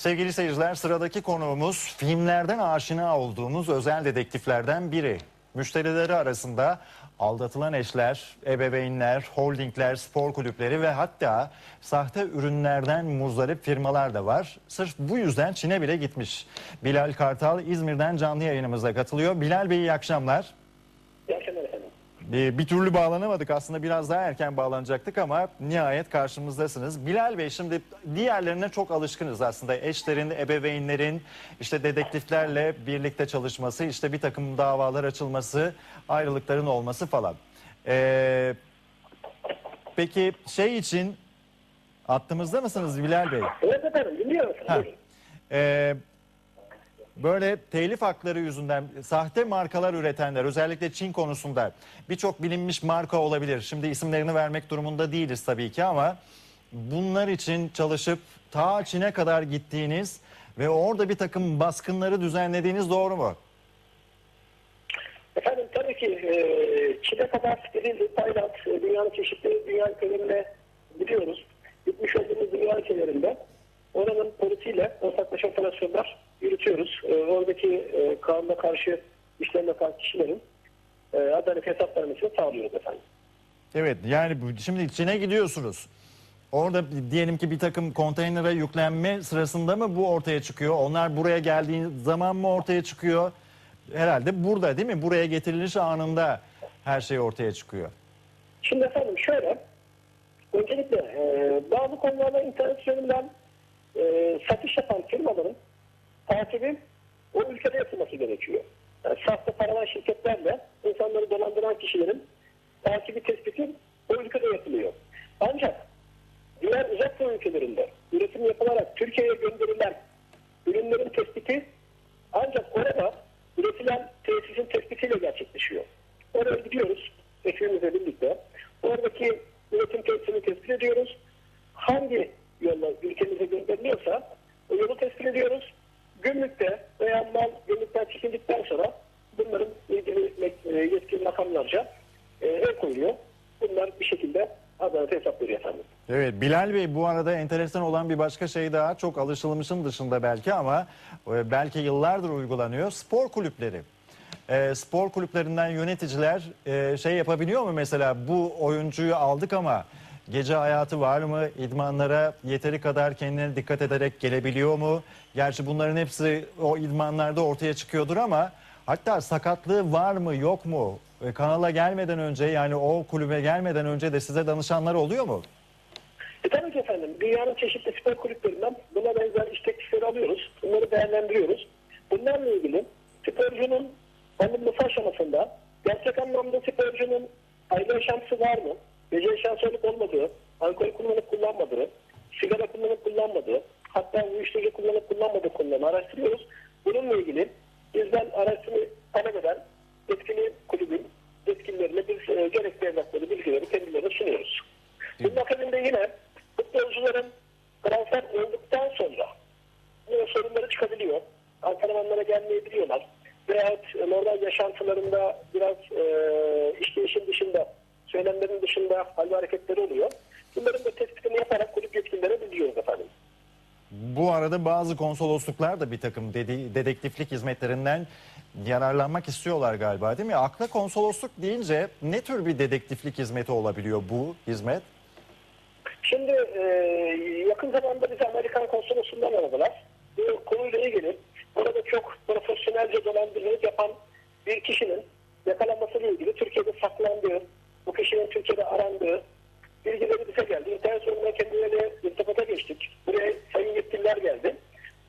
Sevgili seyirciler sıradaki konuğumuz filmlerden aşina olduğumuz özel dedektiflerden biri. Müşterileri arasında aldatılan eşler, ebeveynler, holdingler, spor kulüpleri ve hatta sahte ürünlerden muzdarip firmalar da var. Sırf bu yüzden Çin'e bile gitmiş. Bilal Kartal İzmir'den canlı yayınımıza katılıyor. Bilal Bey iyi akşamlar. Ee, Bir türlü bağlanamadık aslında biraz daha erken bağlanacaktık ama nihayet karşımızdasınız. Bilal Bey şimdi diğerlerine çok alışkınız aslında eşlerin, ebeveynlerin işte dedektiflerle birlikte çalışması, işte bir takım davalar açılması, ayrılıkların olması falan. Ee, peki şey için attığımızda mısınız Bilal Bey? Evet efendim dinliyorum. Ha. Buyurun. Böyle telif hakları yüzünden sahte markalar üretenler özellikle Çin konusunda birçok bilinmiş marka olabilir. Şimdi isimlerini vermek durumunda değiliz tabii ki ama bunlar için çalışıp ta Çin'e kadar gittiğiniz ve orada bir takım baskınları düzenlediğiniz doğru mu? Efendim tabii ki e, Çin'e kadar gidildi. Tayland, e, dünyanın çeşitli dünya ülkelerine gidiyoruz. Gitmiş olduğumuz dünya ülkelerinde oranın polisiyle ortaklaşa operasyonlar yürütüyoruz. E, oradaki e, kanuna karşı işlem yapan kişilerin e, adalet hesap vermesini sağlıyoruz efendim. Evet yani şimdi Çin'e gidiyorsunuz. Orada diyelim ki bir takım konteynere yüklenme sırasında mı bu ortaya çıkıyor? Onlar buraya geldiği zaman mı ortaya çıkıyor? Herhalde burada değil mi? Buraya getiriliş anında her şey ortaya çıkıyor. Şimdi efendim şöyle, öncelikle e, bazı konularda internet üzerinden e, satış yapan firmaların takibi o ülkede yapılması gerekiyor. Yani sahte paravan şirketlerle insanları dolandıran kişilerin takibi tespiti o ülkede yapılıyor. Ancak diğer uzak doğu ülkelerinde üretim yapılarak Türkiye'ye gönderilen ürünlerin tespiti ancak orada üretilen tesisin tespitiyle gerçekleşiyor. Oraya gidiyoruz ekibimizle birlikte. Oradaki üretim tesisini tespit ediyoruz. Hangi yolla ülkemize gönderiliyorsa o yolu tespit ediyoruz. Gümrükte veya mal gümrükten çekildikten sonra bunların ilgili e, yetkili makamlarca e, el koyuluyor. Bunlar bir şekilde adalet hesaplıyor efendim. Evet Bilal Bey bu arada enteresan olan bir başka şey daha çok alışılmışın dışında belki ama e, belki yıllardır uygulanıyor. Spor kulüpleri. E, spor kulüplerinden yöneticiler e, şey yapabiliyor mu mesela bu oyuncuyu aldık ama gece hayatı var mı? İdmanlara yeteri kadar kendine dikkat ederek gelebiliyor mu? Gerçi bunların hepsi o idmanlarda ortaya çıkıyordur ama hatta sakatlığı var mı yok mu? E, kanala gelmeden önce yani o kulübe gelmeden önce de size danışanlar oluyor mu? E tabii ki efendim dünyanın çeşitli spor kulüplerinden buna benzer iş teklifleri alıyoruz. Bunları değerlendiriyoruz. Bunlarla ilgili sporcunun alınması aşamasında gerçek anlamda sporcunun aile yaşantısı var mı? Gece olup olmadığı, alkol kullanıp kullanmadığı, sigara kullanıp kullanmadığı, hatta uyuşturucu kullanıp kullanmadığı konularını araştırıyoruz. Bununla ilgili bizden araştırma talep eden yetkili kulübün yetkililerine biz e, gerekli evrakları, bilgileri kendilerine sunuyoruz. Bunun akabinde yine futbolcuların transfer olduktan sonra bu sorunları çıkabiliyor. Antrenmanlara gelmeyebiliyorlar. Veyahut e, normal yaşantılarında biraz e, işleyişin dışında, söylemlerin dışında hal hareketleri oluyor. Bunların da tespitini yaparak kulüp yetkililerine bildiriyoruz efendim. Bu arada bazı konsolosluklar da bir takım dedi, dedektiflik hizmetlerinden yararlanmak istiyorlar galiba değil mi? Akla konsolosluk deyince ne tür bir dedektiflik hizmeti olabiliyor bu hizmet? Şimdi e, yakın zamanda bizi Amerikan konsolosundan aradılar. Bu konuyla ilgili orada çok profesyonelce dolandırıcılık yapan bir kişinin yakalanmasıyla ilgili Türkiye'de saklandığı, bu kişinin Türkiye'de arandığı bilgileri bize geldi. İnternet üzerinden kendileriyle irtibata geçtik. Buraya sayın yetkililer geldi.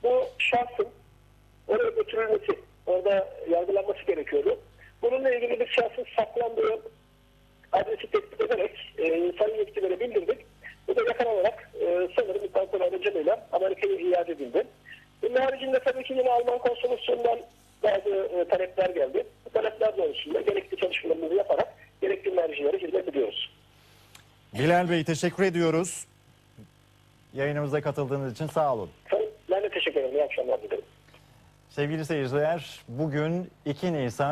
Bu şahsın oraya götürülmesi, orada yargılanması gerekiyordu. Bununla ilgili bir şahsın saklandığı adresi tespit ederek e, sayın yetkililere bildirdik. Bu da yakalanarak e, sanırım İstanbul aracılığıyla Amerika'ya iade edildi. Bunun haricinde tabii ki yine Alman konsoloslığından bazı e, talepler geldi. Bu talepler doğrultusunda gerekli çalışmalarımızı yaparak gerekli mercilere hizmet ediyoruz. Bilal Bey teşekkür ediyoruz. Yayınımıza katıldığınız için sağ olun. Ben de teşekkür ederim. İyi akşamlar dilerim. Sevgili seyirciler bugün 2 Nisan